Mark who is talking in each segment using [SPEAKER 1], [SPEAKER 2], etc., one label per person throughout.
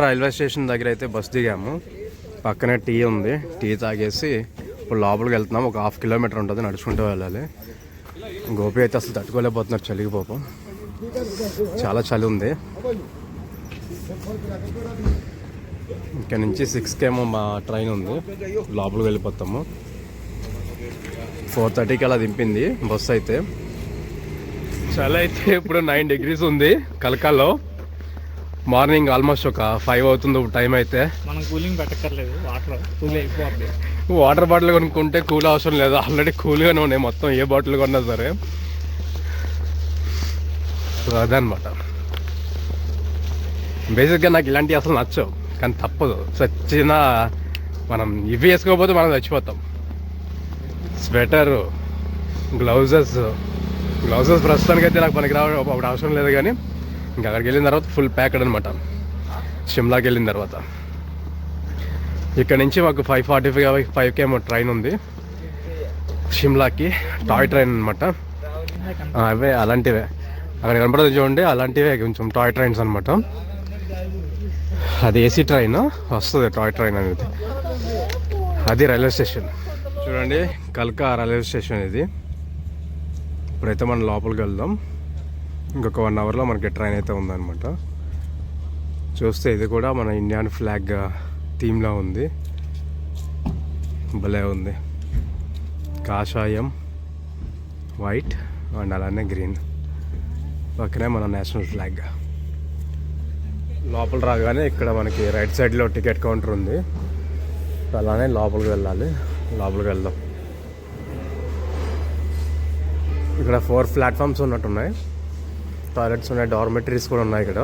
[SPEAKER 1] Railway station దగ్గర అయితే bus దిగాము. పక్కనే టీ ఉంది. టీ తాగేసి ఇప్పుడు లోపలికి వెళ్తున్నాం. ఒక హాఫ్ కిలోమీటర్ ఉంటుంది. నడుచుకుంటూ వెళ్ళాలి. గోపి అయితే అసలు తట్టుకోలేకపోతున్నారు చలికి పాపం. చాలా చలి ఉంది. ఇక్కడ నుంచి సిక్స్కి ఏమో మా ట్రైన్ ఉంది. లోపలికి వెళ్ళిపోతాము. ఫోర్ థర్టీకి అలా దింపింది బస్సు అయితే. చలి అయితే ఇప్పుడు నైన్ డిగ్రీస్ ఉంది. కలకాలో మార్నింగ్ ఆల్మోస్ట్ ఒక ఫైవ్ అవుతుంది టైం అయితే.
[SPEAKER 2] మనం కూలింగ్ పెట్టక్కర్లేదు వాటర్ కూల్ అయిపోద్ది
[SPEAKER 1] వాటర్ బాటిల్ కొనుక్కుంటే కూల్ అవసరం లేదు ఆల్రెడీ కూల్గానే ఉన్నాయి మొత్తం ఏ బాటిల్ కొన్నా సరే. సో అదనమాట బేసిక్గా నాకు ఇలాంటివి అసలు నచ్చవు కానీ తప్పదు. చచ్చిన మనం ఇవి వేసుకోకపోతే మనం చచ్చిపోతాం. స్వెటర్ గ్లౌజెస్ గ్లౌజెస్ ప్రస్తుతానికి అయితే నాకు పనికి రావడం అవసరం లేదు కానీ ఇంకా అక్కడికి వెళ్ళిన తర్వాత ఫుల్ ప్యాక్డ్ అనమాట షిమ్లాకి వెళ్ళిన తర్వాత. ఇక్కడ నుంచి మాకు ఫైవ్ ఫార్టీ ఫైవ్ ఫైవ్కి ఏమో ట్రైన్ ఉంది. షిమ్లాకి టాయ్ ట్రైన్ అనమాట అవే అలాంటివే. అక్కడ కనపడదు చూడండి అలాంటివే కొంచెం టాయ్ ట్రైన్స్ అనమాట అది ఏసీ ట్రైన్ వస్తుంది టాయ్ ట్రైన్ అనేది. అది రైల్వే స్టేషన్ చూడండి కల్కా రైల్వే స్టేషన్ ఇది. ఇప్పుడైతే మనం లోపలికి వెళ్దాం. ఇంకొక వన్ అవర్లో మనకి ట్రైన్ అయితే ఉందన్నమాట. చూస్తే ఇది కూడా మన ఇండియన్ ఫ్లాగ్ థీమ్లా ఉంది. భలే ఉంది. కాషాయం వైట్ అండ్ అలానే గ్రీన్ పక్కనే మన నేషనల్ ఫ్లాగ్ లోపల రాగానే ఇక్కడ మనకి రైట్ సైడ్లో టికెట్ కౌంటర్ ఉంది. అలానే లోపలికి వెళ్ళాలి. లోపలికి వెళ్దాం. ఇక్కడ ఫోర్ ప్లాట్ఫామ్స్ ఉన్నట్టున్నాయి. టాయిలెట్స్ ఉన్నాయి డార్మెటరీస్ కూడా ఉన్నాయి ఇక్కడ.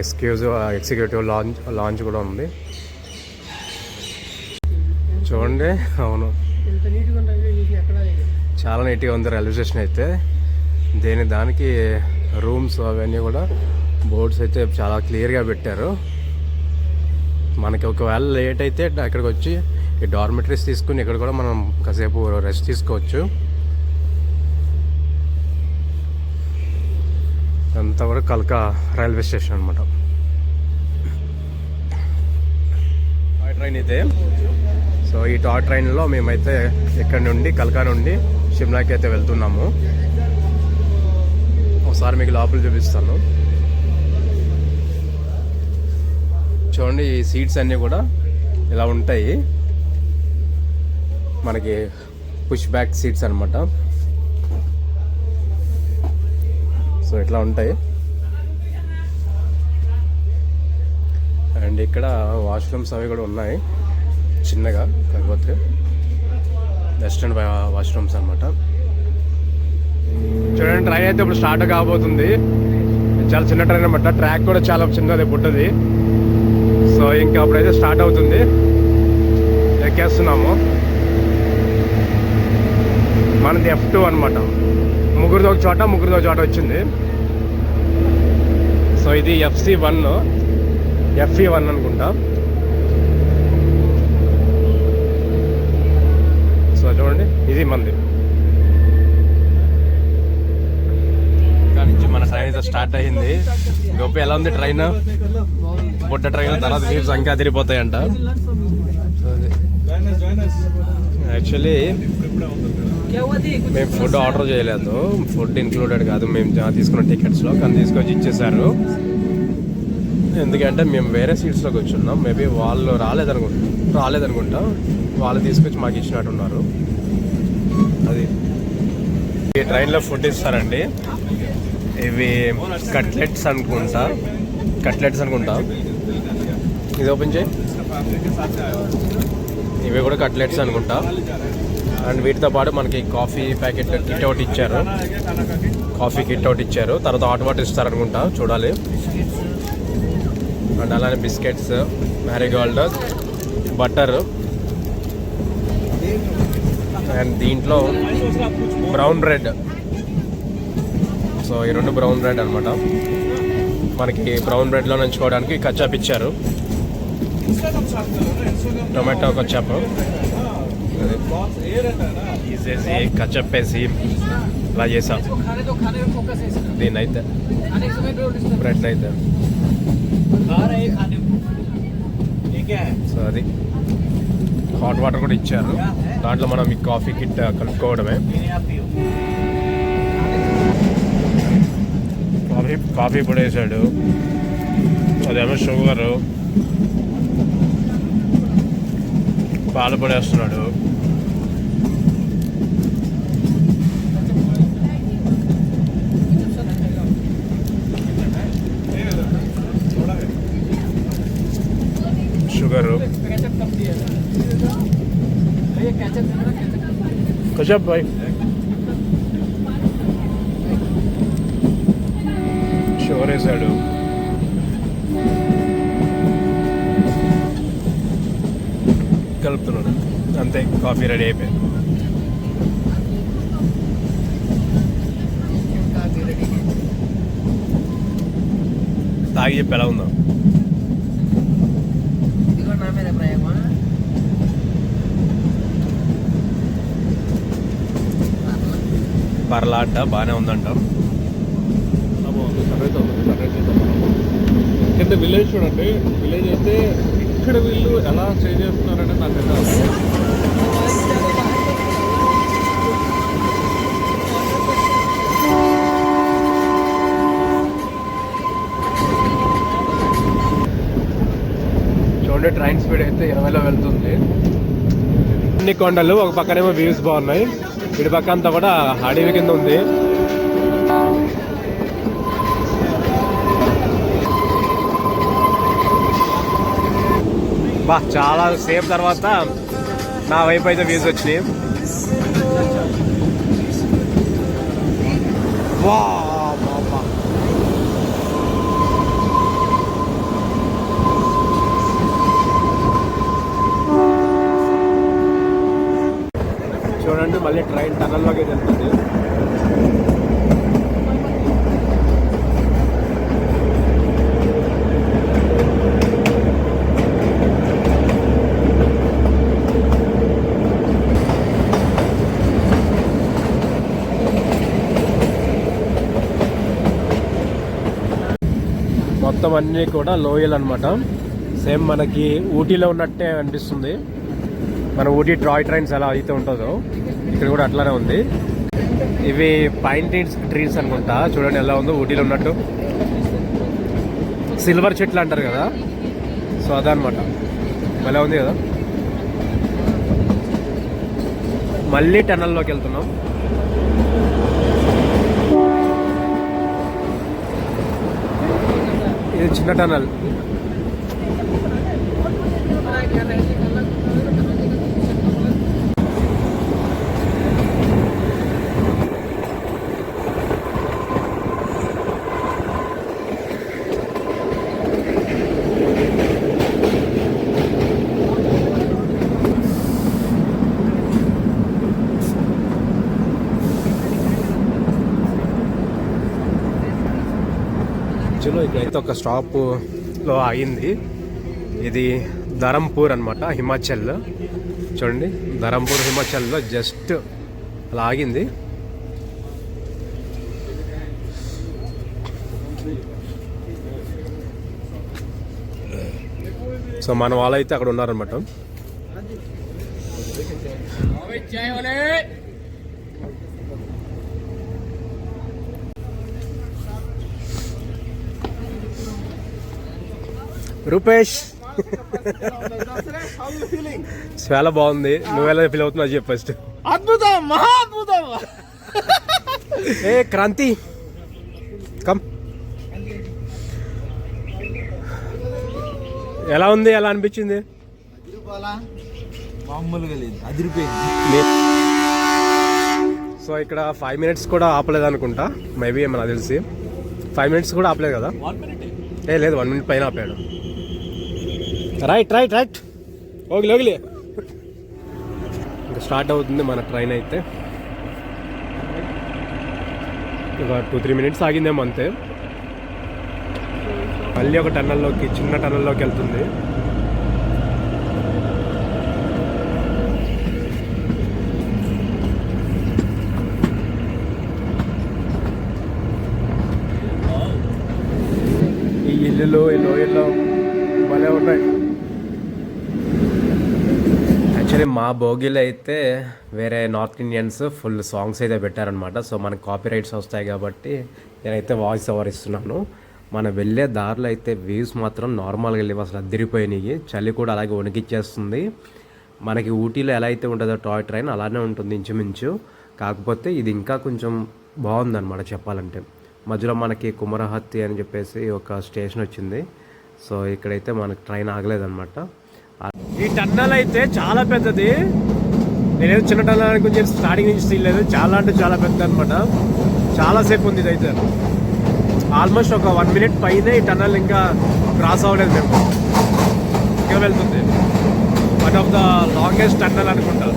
[SPEAKER 1] ఎక్స్క్యూజివ్ ఎగ్జిక్యూటివ్ లాంచ్ లాంచ్ కూడా ఉంది. చూడండి అవును. చాలా నీట్గా ఉంది రైల్వే స్టేషన్ అయితే. దేని దానికి రూమ్స్ అవన్నీ కూడా బోర్డ్స్ అయితే చాలా క్లియర్గా పెట్టారు. మనకి ఒకవేళ లేట్ అయితే అక్కడికి వచ్చి ఈ డార్మెటరీస్ తీసుకుని ఇక్కడ కూడా మనం కాసేపు రెస్ట్ తీసుకోవచ్చు. అంతా కూడా కల్కా రైల్వే స్టేషన్ అనమాట టాయ్ ట్రైన్ ఇదే? సో ఈ టాయ్ ట్రైన్లో మేమైతే ఇక్కడ నుండి కల్కా నుండి షిమ్లాకి అయితే వెళ్తున్నాము. ఒకసారి మీకు లోపల చూపిస్తాను. చూడండి ఈ సీట్స్ అన్నీ కూడా ఇలా ఉంటాయి. మనకి పుష్ బ్యాక్ సీట్స్ అనమాట సో ఇట్లా ఉంటాయి. అండ్ ఇక్కడ వాష్రూమ్స్ అవి కూడా ఉన్నాయి. చిన్నగా కాకపోతే వెస్ట్రన్ వాష్రూమ్స్ అనమాట చూడండి ట్రైన్ అయితే ఇప్పుడు స్టార్ట్ కాబోతుంది. చాలా చిన్న ట్రైన్ అనమాట ట్రాక్ కూడా చాలా చిన్నది పుట్టది సో ఇంకా అప్పుడైతే స్టార్ట్ అవుతుంది. ఎక్కేస్తున్నాము. మనది ఎఫ్ టూ అనమాట ముగ్గురితో ఒక చోట ముగ్గురితో ఒక చోట వచ్చింది. సో ఇది ఎఫ్సి వన్ ఎఫ్ఈ వన్ అనుకుంటా. సో చూడండి ఇది మంది మన ట్రైన్ అయితే స్టార్ట్ అయింది. గొప్ప ఎలా ఉంది ట్రైన్ బుట్ట ట్రైన్ తర్వాత వీప్స్ ఇంకా తిరిగిపోతాయంట యాక్చువల్లీ మేము ఫుడ్ ఆర్డర్ చేయలేదు. ఫుడ్ ఇంక్లూడెడ్ కాదు. మేము తీసుకున్న టికెట్స్లో కానీ తీసుకొచ్చి ఇచ్చేసారు ఎందుకంటే మేము వేరే సీట్స్లో కూర్చున్నాం మేబీ వాళ్ళు రాలేదనుకుంటా రాలేదనుకుంటా. వాళ్ళు తీసుకొచ్చి మాకు ఇచ్చినట్టున్నారు. అది. ఈ ట్రైన్లో ఫుడ్ ఇస్తారండి. ఇవి కట్లెట్స్ అనుకుంటా. కట్లెట్స్ అనుకుంటా. ఇది ఓపెన్ చేయి. ఇవి కూడా కట్లెట్స్ అనుకుంటా. అండ్ వీటితో పాటు మనకి కాఫీ ప్యాకెట్ కిట్ అవుట్ ఇచ్చారు. కాఫీ కిట్ అవుట్ ఇచ్చారు. తర్వాత హాట్ వాటర్ ఇస్తారు అనుకుంటా చూడాలి. అండ్ అలానే బిస్కెట్స్ మ్యారీగోల్డ్ బటర్ అండ్ దీంట్లో బ్రౌన్ బ్రెడ్ సో ఈ రెండు బ్రౌన్ బ్రెడ్ అనమాట మనకి బ్రౌన్ బ్రెడ్లో నంచుకోవడానికి కచ్చాప్ ఇచ్చారు. టొమాటో కచ్చాప్ తీసేసి కచ్చప్ వేసి ఇలా చేసాం దీన్ని అయితే బ్రెడ్ అయితే సో అది హాట్ వాటర్ కూడా ఇచ్చారు. దాంట్లో మనం ఈ కాఫీ కిట్ uh, కలుపుకోవడమే. కాఫీ కాఫీ పొడి వేసాడు. అదేమో షుగరు. పాలు పొడి వేస్తున్నాడు షుగరు కచప్ బాయ్ షుగర్ వేసాడు కలుపుతున్నాడు. అంతే కాఫీ రెడీ అయిపోయింది. తాగి చెప్పి ఎలా ఉందో? పర్లా అంట బాగానే ఉందంట.
[SPEAKER 2] కింద విలేజ్ చూడండి. విలేజ్ అయితే ఇక్కడ వీళ్ళు ఎలా స్టే చేస్తున్నారంటే నాకు అయితే
[SPEAKER 1] చూడండి ట్రైన్ స్పీడ్ అయితే ఇరవైలో వెళ్తుంది. అన్ని కొండలు ఒక పక్కనేమో వ్యూస్ బాగున్నాయి. ఇటు పక్క అంతా కూడా అడవి కింద ఉంది. బా చాలా సేపు తర్వాత నా వైపు అయితే వ్యూస్ వచ్చినాయి. వా బా, బా. చూడండి మళ్ళీ ట్రైన్ టనల్లోకి వెళ్తుంది. మొత్తం అన్నీ కూడా లోయలు అనమాట సేమ్ మనకి ఊటీలో ఉన్నట్టే అనిపిస్తుంది. మన ఊటీ టాయ్ ట్రైన్స్ ఎలా అయితే ఉంటుందో ఇక్కడ కూడా అట్లానే ఉంది. ఇవి పైన్ ట్రీస్ ట్రీస్ అనుకుంటా. చూడండి ఎలా ఉందో ఊటీలో ఉన్నట్టు. సిల్వర్ చెట్లు అంటారు కదా? సో అదనమాట ఎలా ఉంది కదా? మళ్ళీ టనల్లోకి వెళ్తున్నాం. ఇది చిన్న టనల్. చలో ఇక్కడైతే ఒక స్టాప్లో ఆగింది. ఇది ధరంపూర్ అనమాట హిమాచల్. చూడండి ధరంపూర్ హిమాచల్లో జస్ట్ అలా ఆగింది. సో మన వాళ్ళైతే అక్కడ ఉన్నారనమాట రూపేష్. చాలా బాగుంది. నువ్వు ఎలా ఫీల్ అవుతున్నావు చెప్పు ఫస్ట్
[SPEAKER 2] అద్భుతం మహా అద్భుతం.
[SPEAKER 1] ఏ క్రాంతి. కమ్ ఎలా ఉంది? ఎలా అనిపించింది?
[SPEAKER 3] మామూలుగా లేదు. అదిరిపోయింది.
[SPEAKER 1] సో ఇక్కడ ఫైవ్ మినిట్స్ కూడా ఆపలేదు అనుకుంటా. మేబీ ఏమన్నా తెలిసి. ఫైవ్ మినిట్స్ కూడా ఆపలేదు కదా? ఏ? లేదు వన్ మినిట్ పైన ఆపాడు. రైట్ రైట్ రైట్ ఓగిలే ఓగిలే ఇంకా స్టార్ట్ అవుతుంది మన ట్రైన్ అయితే. ఒక టూ త్రీ మినిట్స్ ఆగిందేమో అంతే. మళ్ళీ ఒక టన్నల్లోకి చిన్న టన్నల్లోకి వెళ్తుంది ఈ ఇల్లులు ఈ లోయల్లో భలే ఉన్నాయి యాక్చువల్లీ మా భోగిలో అయితే వేరే నార్త్ ఇండియన్స్ ఫుల్ సాంగ్స్ అయితే పెట్టారనమాట సో మనకి కాపీ రైట్స్ వస్తాయి కాబట్టి నేనైతే వాయిస్ ఓవర్ ఇస్తున్నాను. మనం వెళ్ళే దారిలో అయితే వ్యూస్ మాత్రం నార్మల్గా లేవు అసలు అద్దరిపోయినాయి చలి కూడా అలాగే వణికిచ్చేస్తుంది. మనకి ఊటీలో ఎలా అయితే ఉంటుందో టాయ్ ట్రైన్ అలానే ఉంటుంది ఇంచుమించు. కాకపోతే ఇది ఇంకా కొంచెం బాగుందన్నమాట చెప్పాలంటే. మధ్యలో మనకి కుమరహత్తి అని చెప్పేసి ఒక స్టేషన్ వచ్చింది. సో ఇక్కడైతే మనకి ట్రైన్ ఆగలేదన్నమాట. ఈ టన్నల్ అయితే చాలా పెద్దది. నేనేదో చిన్న టన్నల్ గురించి స్టార్టింగ్ నుంచి తీయలేదు చాలా అంటే చాలా పెద్ద అనమాట చాలా సేపు ఉంది ఇదైతే. ఆల్మోస్ట్ ఒక వన్ మినిట్ పైనే ఈ టన్నల్ ఇంకా క్రాస్ అవ్వలేదు మేము. ఇంకా వెళ్తుంది. One of the longest tunnel అనుకుంటాను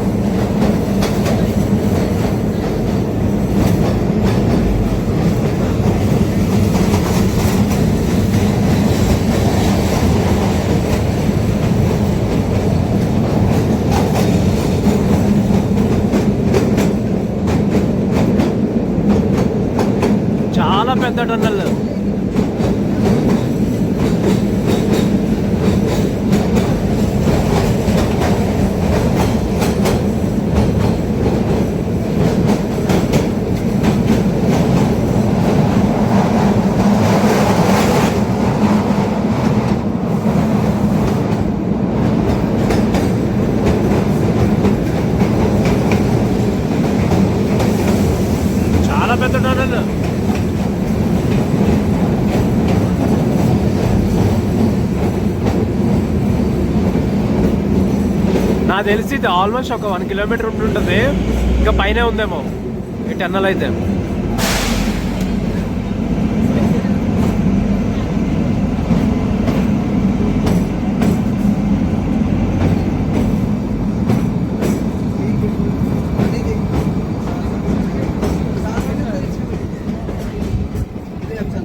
[SPEAKER 1] చాలా పెద్ద టన్నల్ చాలా పెద్ద టన్నల్ నాకు తెలిసి ఇది ఆల్మోస్ట్ ఒక వన్ కిలోమీటర్ ఉంటుంటుంది ఇంకా పైనే ఉందేమో. ఈ టన్నల్ అయితే.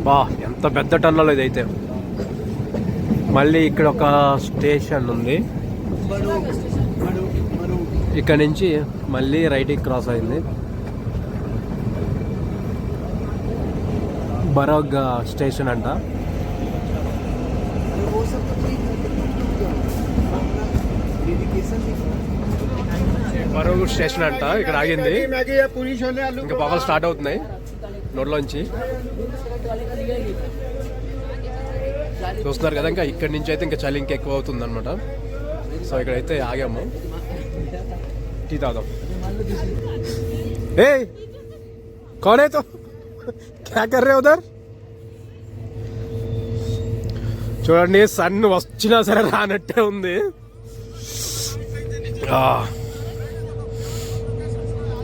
[SPEAKER 1] బా ఎంత పెద్ద టన్నల్ ఇది అయితే మళ్ళీ ఇక్కడ ఒక స్టేషన్ ఉంది. ఇక్కడ నుంచి మళ్ళీ రైట్కి క్రాస్ అయింది. బరోగ్ స్టేషన్ అంట. బరోగ్ స్టేషన్ అంట ఇక్కడ ఆగింది. ఇంకా పగలు స్టార్ట్ అవుతున్నాయి నోట్లోంచి. చూస్తున్నారు కదా ఇంకా ఇక్కడ నుంచి అయితే ఇంకా చలి ఇంకా ఎక్కువ అవుతుంది అనమాట సో ఇక్కడైతే ఆగాము. టీ తాగుదాం ఏ कौन है तो क्या कर रहे हो उधर చూడండి సన్ వచ్చినా సరే రానట్టే ఉంది ఆ.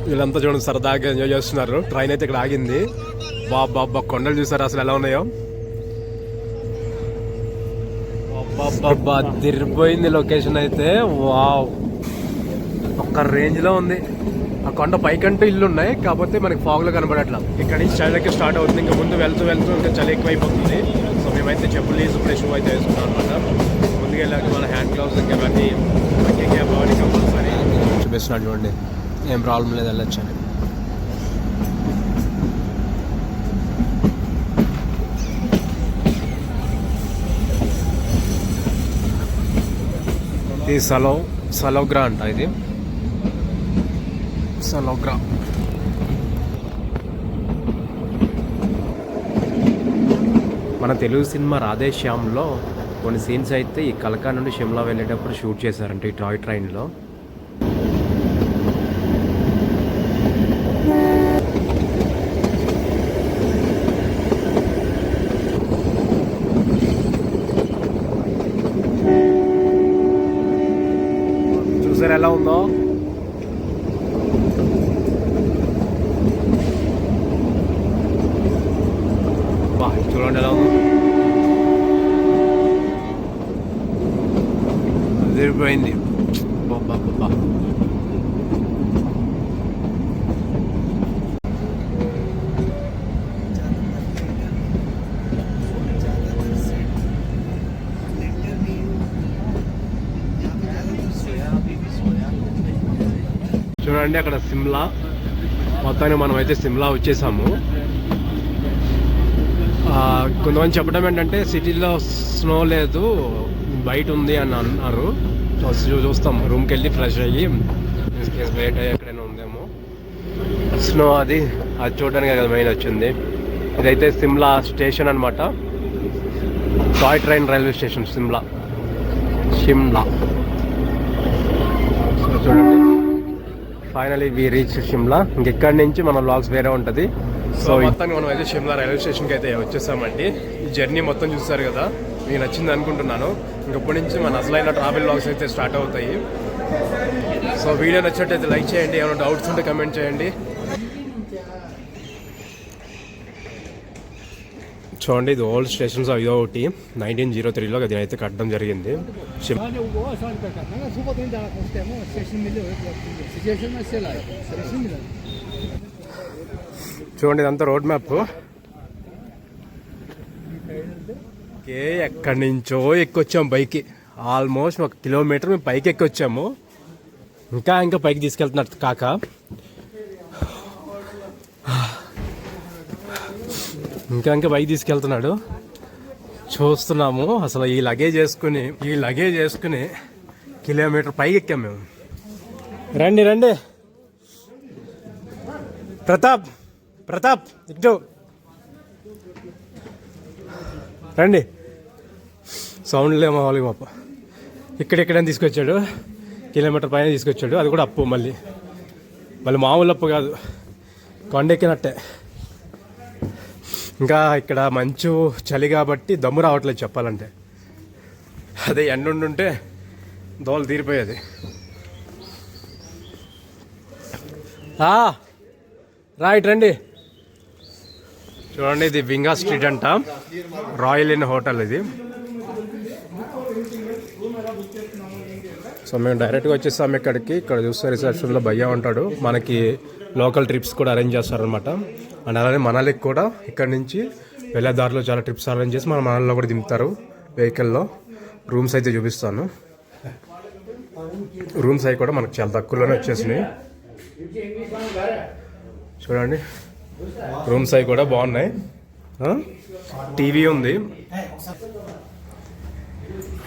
[SPEAKER 1] వీళ్ళంతా చూడండి సరదాగా ఎంజాయ్ చేస్తున్నారు ట్రైన్ అయితే ఇక్కడ ఆగింది బాబా బాబా కొండలు చూసారు అసలు ఎలా ఉన్నాయో అబ్బబ్బబ్బా, తిరిగిపోయింది లొకేషన్ అయితే వావ్ ఒక్క రేంజ్లో ఉంది. ఆ కొండ పైకంటూ ఇల్లు ఉన్నాయి కాకపోతే మనకి ఫాగ్లో కనబడట్లా. ఇక్కడ నుంచి చలికి స్టార్ట్ అవుతుంది. ఇంకా ముందు వెళ్తూ వెళ్తూ ఇంకా చలి ఎక్కువైపోతుంది. సో మేమైతే చెప్పులు తీసి ఇప్పుడే షూ అయితే వేసుకున్నాం అనమాట ముందుకు వెళ్ళాక మన హ్యాండ్ గ్లౌస్ ఇంకా ఇవన్నీ ఇంకా బాడీ కంపల్సరీ. చూపిస్తున్నాడు చూడండి. ఏం ప్రాబ్లం లేదు వెళ్ళొచ్చని ఇది సలో సలోగ్రా అంట ఇది. సలోగ్రా మన తెలుగు సినిమా రాధేశ్యామ్లో కొన్ని సీన్స్ అయితే ఈ కలకా నుండి షిమ్లా వెళ్ళేటప్పుడు షూట్ చేశారంటే ఈ టాయ్ ట్రైన్లో చూసారు ఎలా ఉందో బా చూడండి ఎలా ఉందో అదిరిపోయింది బాబా చూడండి అక్కడ సిమ్లా. మొత్తానికి మనం అయితే సిమ్లా వచ్చేసాము. కొంతమంది చెప్పడం ఏంటంటే సిటీలో స్నో లేదు బయట ఉంది అని అన్నారు. చూస్తాం. రూమ్కి వెళ్ళి ఫ్రెష్ అయ్యి కేస్ బయట ఎక్కడైనా ఉందేమో. స్నో అది అది చూడడానికి కదా మెయిన్ వచ్చింది. ఇదైతే సిమ్లా స్టేషన్ అనమాట toy train railway station Simla Shimla so చూడండి. ఫైనలీ వి రీచ్ షిమ్లా ఇంకెక్కడి నుంచి మన బ్లాగ్స్ వేరే ఉంటుంది. సో మొత్తానికి మనం అయితే షిమ్లా రైల్వే స్టేషన్కి అయితే వచ్చేసామండి. ఈ జర్నీ మొత్తం చూస్తారు కదా. మీకు నచ్చింది అనుకుంటున్నాను. ఇంకప్పటి నుంచి మన అసలైన ట్రావెల్ లాగ్స్ అయితే స్టార్ట్ అవుతాయి. సో వీడియో నచ్చినట్టయితే లైక్ చేయండి ఏమైనా డౌట్స్ ఉంటే కమెంట్ చేయండి. చూడండి ఇది ఓల్డ్ స్టేషన్స్ ఇదో ఒకటి నైన్టీన్ జీరో త్రీలో అది అయితే కట్టడం జరిగింది. చూడండి ఇదంతా రోడ్ మ్యాప్. ఓకే ఎక్కడి నుంచో ఎక్కొచ్చాము పైకి. ఆల్మోస్ట్ ఒక కిలోమీటర్ మేము పైకి ఎక్కొచ్చాము. ఇంకా ఇంకా పైకి తీసుకెళ్తున్నట్టు కాక. ఇంకా ఇంకా పైకి తీసుకెళ్తున్నాడు. చూస్తున్నాము అసలు ఈ లగేజ్ వేసుకుని ఈ లగేజ్ వేసుకుని కిలోమీటర్ పైకి ఎక్కాం మేము. రండి రండి. ప్రతాప్ ప్రతాప్ ఇటు. రండి. సౌండ్ లేమో వాళ్ళకి పాప ఇక్కడెక్కడని తీసుకొచ్చాడు. కిలోమీటర్ పైన తీసుకొచ్చాడు. అది కూడా అప్పు మళ్ళీ. మళ్ళీ మామూలు అప్పు కాదు. కొండెక్కినట్టే. ఇంకా ఇక్కడ మంచు చలి కాబట్టి దమ్ము రావట్లేదు చెప్పాలంటే. అదే ఎండ దోలు తీరిపోయేది. రైట్ రండి. చూడండి ఇది వింగా స్ట్రీట్ అంట. రాయల్ ఇన్ హోటల్ ఇది. సో మేము డైరెక్ట్గా వచ్చేసాము ఇక్కడికి. ఇక్కడ చూస్తే రిసెప్షన్లో భయ్య ఉంటాడు. మనకి లోకల్ ట్రిప్స్ కూడా అరేంజ్ చేస్తారనమాట అండ్ అలానే మనాలికి కూడా ఇక్కడ నుంచి వెళ్ళే దారిలో చాలా ట్రిప్స్ అరేంజ్ చేసి మన మనాలిలో కూడా దింపుతారు వెహికల్లో రూమ్స్ అయితే చూపిస్తాను. రూమ్స్ అవి కూడా మనకు చాలా తక్కువలోనే వచ్చేసినాయి. చూడండి. రూమ్స్ అవి కూడా బాగున్నాయి. టీవీ ఉంది.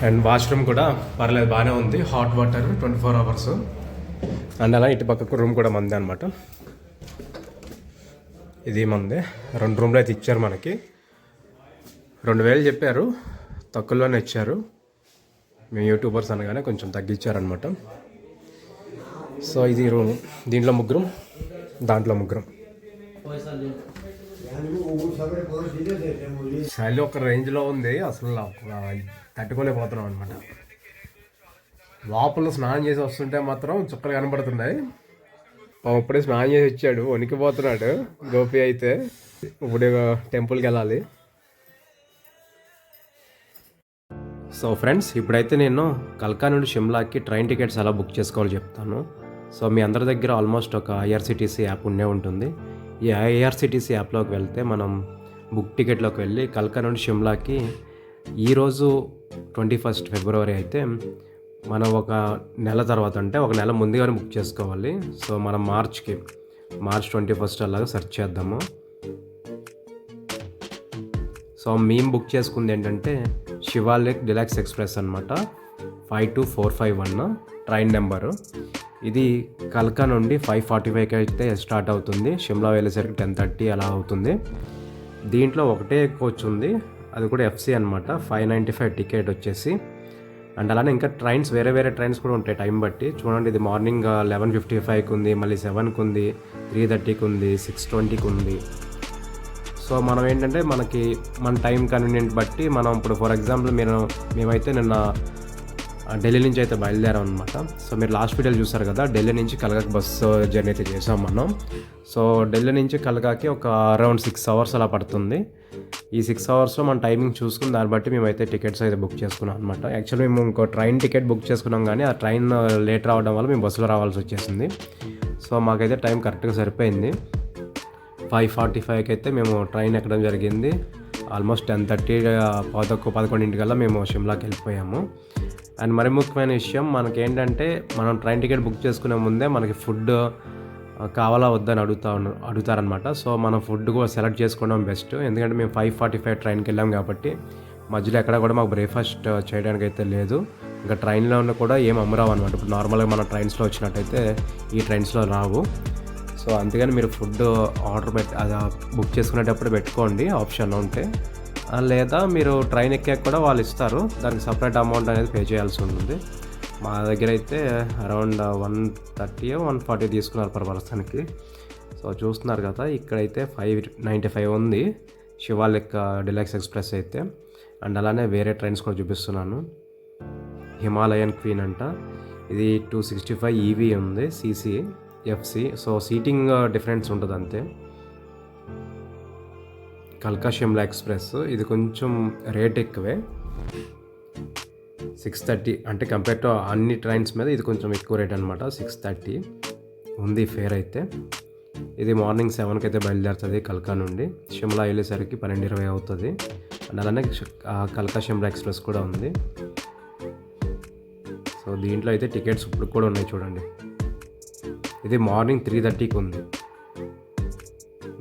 [SPEAKER 1] అండ్ వాష్రూమ్ కూడా పర్లేదు బాగానే ఉంది. Hot water twenty four hours. And అలా ఇటు పక్కకు రూమ్ కూడా మందే అనమాట ఇది మందే. రెండు రూమ్లు అయితే ఇచ్చారు మనకి. రెండు వేలు చెప్పారు. తక్కువలోనే ఇచ్చారు. మేము యూట్యూబర్స్ అనగానే కొంచెం తగ్గించారనమాట సో ఇది రూమ్. దీంట్లో ముగ్గురం దాంట్లో ముగ్గురం. చలి ఒక రేంజ్లో ఉంది అసలు తట్టుకోలేకపోతున్నాం అనమాట లోపల స్నానం చేసి వస్తుంటే మాత్రం చుక్కలు కనబడుతున్నాయి. అప్పుడే స్నానం చేసి వచ్చాడు వణికిపోతున్నాడు గోపి అయితే. ఇప్పుడు టెంపుల్కి వెళ్ళాలి. సో ఫ్రెండ్స్ ఇప్పుడైతే నేను కల్కా నుండి షిమ్లాకి ట్రైన్ టికెట్స్ ఎలా బుక్ చేసుకోవాలో చెప్తాను. సో మీ అందరి దగ్గర ఆల్మోస్ట్ ఒక ఐఆర్సిటీసీ యాప్ ఉండే ఉంటుంది. ఈ ఐఆర్సిటీసీ యాప్లోకి వెళ్తే మనం బుక్ టికెట్లోకి వెళ్ళి కల్కా నుండి షిమ్లాకి ఈరోజు ట్వంటీ ఫస్ట్ ఫిబ్రవరి అయితే మనం ఒక నెల తర్వాత అంటే ఒక నెల ముందుగానే బుక్ చేసుకోవాలి. సో మనం మార్చ్కి మార్చ్ ట్వంటీ ఫస్ట్ అలాగా సెర్చ్ చేద్దాము. సో మేము బుక్ చేసుకుంది ఏంటంటే శివాలిక్ డిలాక్స్ ఎక్స్ప్రెస్ అనమాట five two four five one train number. ఇది కల్కా నుండి ఫైవ్ ఫార్టీ ఫైవ్కి అయితే స్టార్ట్ అవుతుంది. షిమ్లా వెళ్ళేసరికి టెన్ థర్టీ అలా అవుతుంది. దీంట్లో ఒకటే కోచ్ ఉంది. అది కూడా ఎఫ్సి అనమాట ఫైవ్ నైంటీ ఫైవ్ టికెట్ వచ్చేసి. అండ్ అలానే ఇంకా ట్రైన్స్ వేరే వేరే ట్రైన్స్ కూడా ఉంటాయి టైం బట్టి. చూడండి ఇది మార్నింగ్ లెవెన్ ఫిఫ్టీ ఫైవ్కి ఉంది మళ్ళీ సెవెన్కి ఉంది త్రీ థర్టీకి ఉంది సిక్స్ ట్వంటీకి ఉంది. సో మనం ఏంటంటే మనకి మన టైం కన్వీనియంట్ బట్టి మనం ఇప్పుడు ఫర్ ఎగ్జాంపుల్ మీరు మేమైతే నిన్న ఢిల్లీ నుంచి అయితే బయలుదేరాం అనమాట సో మీరు లాస్ట్ వీడియోలో చూసారు కదా ఢిల్లీ నుంచి కలగాకి బస్సు జర్నీ అయితే చేసాం మనం. సో ఢిల్లీ నుంచి కలగాకి ఒక అరౌండ్ సిక్స్ అవర్స్ అలా పడుతుంది. ఈ సిక్స్ అవర్స్లో మన టైమింగ్ చూసుకుని దాన్ని బట్టి మేమైతే టికెట్స్ అయితే బుక్ చేసుకున్నాం అనమాట యాక్చువల్లీ మేము ఇంకో ట్రైన్ టికెట్ బుక్ చేసుకున్నాం కానీ ఆ ట్రైన్ లేట్ రావడం వల్ల మేము బస్సులో రావాల్సి వచ్చేసింది. సో మాకైతే టైం కరెక్ట్గా సరిపోయింది. ఫైవ్ ఫార్టీ ఫైవ్కి అయితే మేము ట్రైన్ ఎక్కడం జరిగింది. ఆల్మోస్ట్ టెన్ థర్టీ పదకొ పదకొండింటికల్లా మేము షిమ్లాకి వెళ్ళిపోయాము. అండ్ మరి ముఖ్యమైన విషయం మనకి ఏంటంటే మనం ట్రైన్ టికెట్ బుక్ చేసుకునే ముందే మనకి ఫుడ్ కావాలా వద్దని అడుగుతా అడుగుతారనమాట సో మనం ఫుడ్ కూడా సెలెక్ట్ చేసుకోవడం బెస్ట్. ఎందుకంటే మేము ఫైవ్ ఫార్టీ ఫైవ్ ట్రైన్కి వెళ్ళాం కాబట్టి మధ్యలో ఎక్కడ కూడా మాకు బ్రేక్ఫాస్ట్ చేయడానికి అయితే లేదు. ఇంకా ట్రైన్లో ఉన్న కూడా ఏం అమ్మరావు అనమాట ఇప్పుడు నార్మల్గా మన ట్రైన్స్లో వచ్చినట్టయితే ఈ ట్రైన్స్లో రావు. సో అందుకని మీరు ఫుడ్ ఆర్డర్ పెట్టి అది బుక్ చేసుకునేటప్పుడు పెట్టుకోండి ఆప్షన్ ఉంటే. లేదా మీరు ట్రైన్ ఎక్కాక కూడా వాళ్ళు ఇస్తారు. దానికి సపరేట్ అమౌంట్ అనేది పే చేయాల్సి ఉంటుంది. మా దగ్గర అయితే around one thirty one forty తీసుకున్నారు పర్ పర్సన్కి. సో చూస్తున్నారు కదా ఇక్కడైతే ఫైవ్ నైంటీ ఫైవ్ ఉంది శివాలిక్ డిలక్స్ ఎక్స్ప్రెస్ అయితే. అండ్ అలానే వేరే ట్రైన్స్ కూడా చూపిస్తున్నాను. హిమాలయన్ క్వీన్ అంట. ఇది టూ సిక్స్టీ ఫైవ్ ఈవీ ఉంది CC FC so seating difference ఉంటుంది అంతే కల్కా షిమ్లా ఎక్స్ప్రెస్. ఇది కొంచెం రేట్ ఎక్కువే. సిక్స్ థర్టీ అంటే కంపేర్ టు అన్ని ట్రైన్స్ మీద ఇది కొంచెం ఎక్కువ రేట్ అనమాట సిక్స్ థర్టీ ఉంది ఫేర్ అయితే. ఇది మార్నింగ్ సెవెన్కి అయితే బయలుదేరుతుంది కల్కా నుండి. షిమ్లా వెళ్ళేసరికి పన్నెండు ఇరవై అవుతుంది. అండ్ అలానే కల్కా షిమ్లా ఎక్స్ప్రెస్ కూడా ఉంది. సో దీంట్లో అయితే టికెట్స్ ఇప్పుడు కూడా ఉన్నాయి చూడండి. ఇది మార్నింగ్ త్రీ థర్టీకి ఉంది.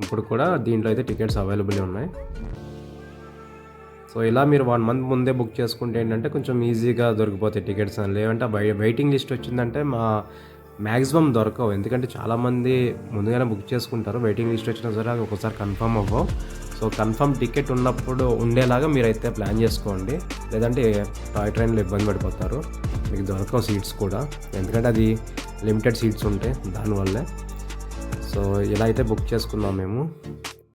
[SPEAKER 1] ఇప్పుడు కూడా దీంట్లో అయితే టికెట్స్ అవైలబుల్ ఉన్నాయి. సో ఇలా మీరు వన్ మంత్ ముందే బుక్ చేసుకుంటే ఏంటంటే కొంచెం ఈజీగా దొరికిపోతాయి టికెట్స్ అని. లేదంటే బయ వెయిటింగ్ లిస్ట్ వచ్చిందంటే మా మ్యాక్సిమం దొరకవు. ఎందుకంటే చాలామంది ముందుగానే బుక్ చేసుకుంటారు. వెయిటింగ్ లిస్ట్ వచ్చినా సరే అది ఒకసారి కన్ఫర్మ్ అవ్వవు. సో కన్ఫర్మ్ టికెట్ ఉన్నప్పుడు ఉండేలాగా మీరైతే ప్లాన్ చేసుకోండి. లేదంటే టాయ్ ట్రైన్లో ఇబ్బంది పడిపోతారు. మీకు దొరకవు సీట్స్ కూడా. ఎందుకంటే అది లిమిటెడ్ సీట్స్ ఉంటాయి దానివల్లే. సో ఇలా అయితే బుక్ చేసుకున్నాం మేము.